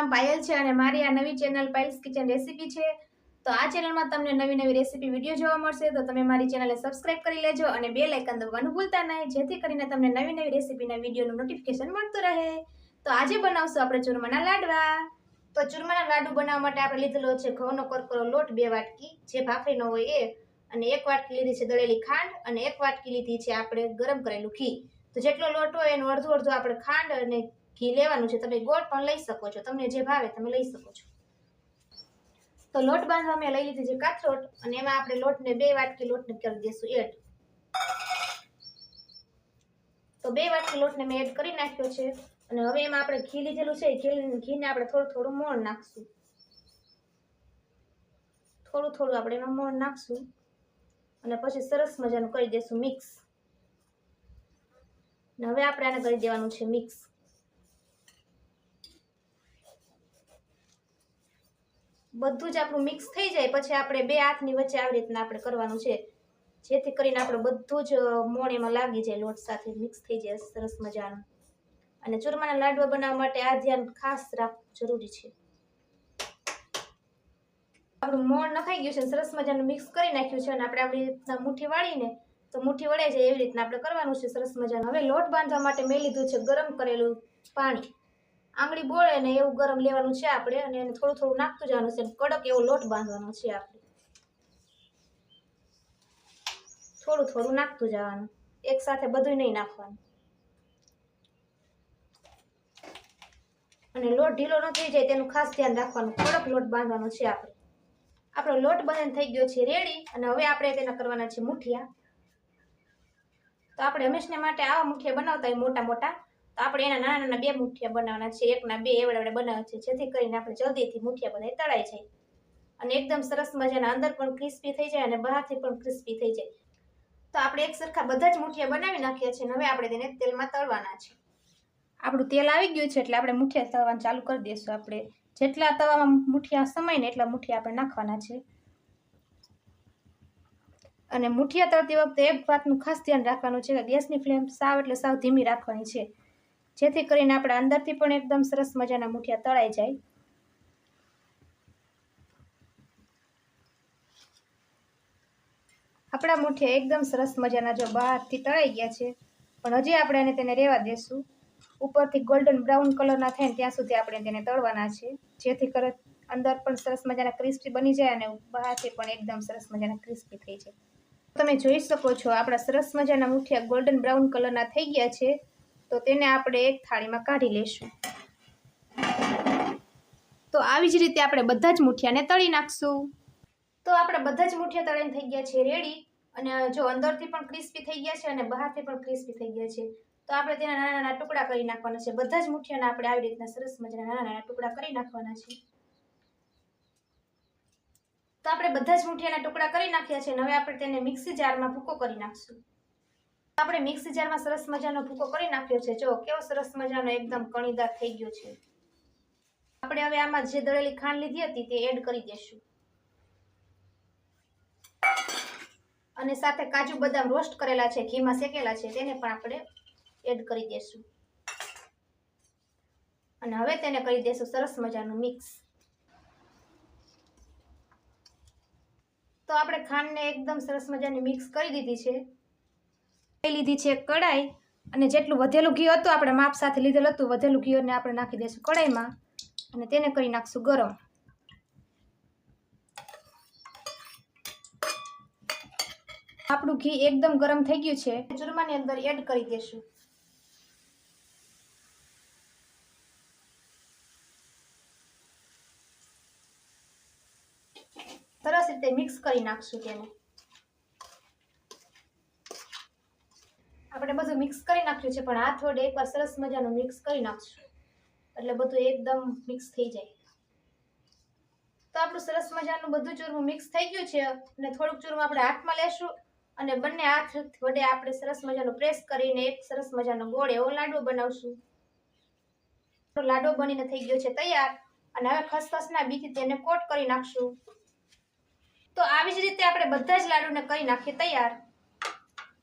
નામ પાયલ છે અને મારી આ નવી ચેનલ પાયલ્સ કિચન રેસીપી છે. તો આ ચેનલમાં તમને નવી નવી રેસીપી વીડિયો જોવા મળશે. તો તમે મારી ચેનલને સબસ્ક્રાઇબ કરી લેજો અને બે લાઇકન દબાવવાનું ભૂલતા નહીં, જેથી કરીને તમને નવી નવી રેસીપીના વિડીયોનું નોટિફિકેશન મળતું રહે. તો આજે બનાવશું આપણે ચૂરમાના લાડવા. તો ચૂરમાના લાડુ બનાવવા માટે આપણે લીધેલો છે ઘઉંનો કરકરો લોટ, બે વાટકી. જે ભાખરીનો હોય એ. અને એક વાટકી લીધી છે દળેલી ખાંડ અને એક વાટકી લીધી છે આપણે ગરમ કરેલું ઘી. તો જેટલો લોટ હોય એનું અડધું અડધું આપણે ખાંડ અને ઘી લેવાનું છે. તમે ગોળ પણ લઈ શકો છો. તમને જે ભાવે તમે લઈ શકો છો. તો લોટ બાંધવા મેં લઈ લીધી છે કાથરોટ અને એમાં આપણે લોટને બે વાટકી લોટને કરી દઈશું એડ. તો બે વાટકી લોટને મેં એડ કરી નાખ્યો છે અને હવે એમાં આપણે ઘી લીધેલું છે. ઘીને આપણે થોડું થોડું મોણ નાખશું. થોડું થોડું આપણે એમાં મોણ નાખશું અને પછી સરસ મજાનું કરી દઈશું મિક્સ. હવે આપણે આને કરી દેવાનું છે મિક્સ. બધું જ આપણું મિક્સ થઈ જાય, પછી આપણે બે હાથની વચ્ચે આવી રીતના આપણે કરવાનું છે. જેથી કરીને આપણે બધું જ મોણ એમાં લાગી જાય, લોટ સાથે મિક્સ થઈ જાય, સરસ મજાનું. અને ચૂરમાના લાડવા બનાવવા માટે આ ધ્યાન ખાસ રાખવું જરૂરી છે. આપણું મોણ નખાઈ ગયું છે, સરસ મજાનું મિક્સ કરી નાખ્યું છે, અને આપણે આપણી રીતના મુઠ્ઠી વાળીને, તો મુઠ્ઠી વળે જાય એવી રીતના આપણે કરવાનું છે, સરસ મજાનું. હવે લોટ બાંધવા માટે મેં લીધું છે ગરમ કરેલું પાણી. આંગળી બોળે ને એવું ગરમ લેવાનું છે આપણે અને એને થોડું થોડું નાખતું જવાનું છે કડક એવો લોટ બાંધવાનો છે આપણે. થોડું થોડું નાખતું જવાનું. એક સાથે બધું નહીં નાખવાનું. અને લોટ ઢીલો ન થઈ જાય તેનું ખાસ ધ્યાન રાખવાનું. કડક લોટ બાંધવાનો છે આપણે. આપણો લોટ બંધ થઈ ગયો છે રેડી અને હવે આપણે તેના કરવાના છે મુઠિયા. તો આપણે હંમેશને માટે આવા મુઠિયા બનાવતા હોય મોટા મોટા. તો આપણે એના નાના નાના બે મુઠિયા બનાવવાના છે. એકના બે એવડે એવડે બનાવે છે. જેથી કરીને આપણે જલ્દીથી મુઠિયા બધા તળાઈ જાય. અને એકદમ સરસ મજાના અંદર પણ ક્રિસ્પી થઈ જાય અને બહારથી પણ ક્રિસ્પી થઈ જાય. તો આપણે એક સરખા બધા જ મુઠિયા બનાવી નાખ્યા છે અને હવે આપણે તેને તેલમાં તળવાના છે. આપણું તેલ આવી ગયું છે એટલે આપણે મુઠિયા તળવાનું ચાલુ કરી દઈશું. આપણે જેટલા તવામાં મુઠિયા સમાય ને એટલા મુઠિયા આપણે નાખવાના છે. અને મુઠિયા તળતી વખતે એક વાતનું ખાસ ધ્યાન રાખવાનું છે કે ગેસની ફ્લેમ સાવ એટલે સાવ ધીમી રાખવાની છે. જેથી કરીને આપણે અંદરથી પણ એકદમ સરસ મજાના મુઠિયા તળાઈ જાય. આપણા મુઠિયા એકદમ સરસ મજાના જો બહારથી તળાઈ ગયા છે. પણ હજી આપણે એને તેને રહેવા દેશું. ઉપરથી ગોલ્ડન બ્રાઉન કલરના થાય ને ત્યાં સુધી આપણે તેને તળવાના છે. જેથી કરે અંદર પણ સરસ મજાના ક્રિસ્પી બની જાય અને બહારથી પણ એકદમ સરસ મજાના ક્રિસ્પી થઈ જાય. તમે જોઈ શકો છો આપણા સરસ મજાના મુઠિયા ગોલ્ડન બ્રાઉન કલરના થઈ ગયા છે. તો તેને આપણે એક થાળીમાં કાઢી લેશું. તો આવી જ રીતે આપણે બધા જ મુઠિયાને તળી નાખશું. તો આપણે બધા જ મુઠિયા તળીને થઈ ગયા છે રેડી અને જો અંદરથી પણ ક્રિસ્પી થઈ ગયા છે અને બહારથી પણ ક્રિસ્પી થઈ ગયા છે. તો આપણે તેના નાના નાના ટુકડા કરી નાખવાના છે. બધા જ મુઠિયાને આપણે આવી રીતના સરસ મજાના નાના નાના ટુકડા કરી નાખવાના છે. તો આપણે બધા જ મુઠિયાના ટુકડા કરી નાખ્યા છે હવે આપણે તેને મિક્સી જારમાં ભૂકો કરી નાખશું. આપણે મિક્સી જારમાં સરસ મજાનો ભૂકો કરી નાખ્યો છે. જો, કેવો સરસ મજાનો એકદમ કણીદાર થઈ ગયો છે. આપણે હવે આમાં જે દળેલી ખાંડ લીધી હતી તે એડ કરી દેશું. અને સાથે કાજુ બદામ રોસ્ટ કરેલા છે, ઘીમાં શેકેલા છે, તેને પણ આપણે એડ કરી દેશું. અને હવે તેને કરી દેશું સરસ મજાનું મિક્સ. તો આપણે ખાંડને એકદમ સરસ મજાની મિક્સ કરી દીધી છે. લીધી છે કડાઈ અને જેટલું વધેલું ઘી હતું, આપણે માપ સાથે લીધેલું હતું, વધેલું ઘીઓને આપણે નાખી દઈશું કડાઈમાં અને તેને કરી નાખશું ગરમ. આપણું ઘી એકદમ ગરમ થઈ ગયું છે. ચૂરમાની અંદર એડ કરી દેશું સરસ રીતે મિક્સ કરી નાખશું તેને. આપણે બધું મિક્સ કરી નાખ્યું છે, પણ હાથ વડે એકવાર સરસ મજાનું મિક્સ કરી નાખશું. એટલે બધું એકદમ મિક્સ થઈ જાય. તો આપણું સરસ મજાનું બધું ચૂરમું મિક્સ થઈ ગયું છે અને થોડુંક ચૂરમું આપણે હાથમાં લેશું અને બંને હાથ વડે આપણે સરસ મજાનું પ્રેસ કરીને એક સરસ મજાનો ગોળ એવો લાડવો બનાવશું. લાડવો બનીને થઈ ગયો છે તૈયાર અને હવે ખસખસના બીથી તેને કોટ કરી નાખશું. તો આવી જ રીતે આપણે બધા જ લાડુને કરી નાખીએ તૈયાર.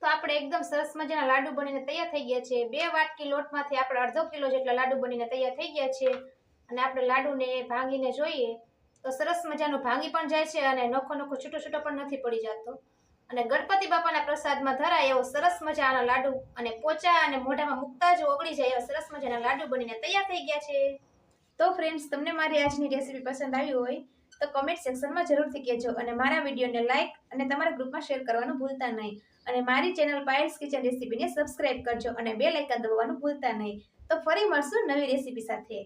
તો આપણે એકદમ સરસ મજાના લાડુ બનીને તૈયાર થઈ ગયા છે. બે વાટકી લોટમાંથી આપણે અડધો કિલો જેટલા લાડુ બનીને તૈયાર થઈ ગયા છે. અને આપણે લાડુને ભાંગીને જોઈએ તો સરસ મજાનું ભાંગી પણ જાય છે અને નોખો નોખો છૂટો છૂટો પણ નથી પડી જતો. અને ગણપતિ બાપાના પ્રસાદમાં ધરાય એવો સરસ મજાના લાડુ અને પોચા અને મોઢામાં મૂકતા જ ઓગળી જાય એવા સરસ મજાના લાડુ બનીને તૈયાર થઈ ગયા છે. તો ફ્રેન્ડ્સ તમને મારી આજની રેસીપી પસંદ આવી હોય તો કમેન્ટ સેક્શનમાં જરૂરથી કહેજો અને મારા વિડીયોને લાઇક અને તમારા ગ્રુપમાં શેર કરવાનું ભૂલતા નહીં. અને મારી ચેનલ પાયલ્સ કિચન રેસીપીને સબસ્ક્રાઇબ કરજો અને બે લાઇકન દબાવવાનું ભૂલતા નહીં. તો ફરી મળશું નવી રેસીપી સાથે.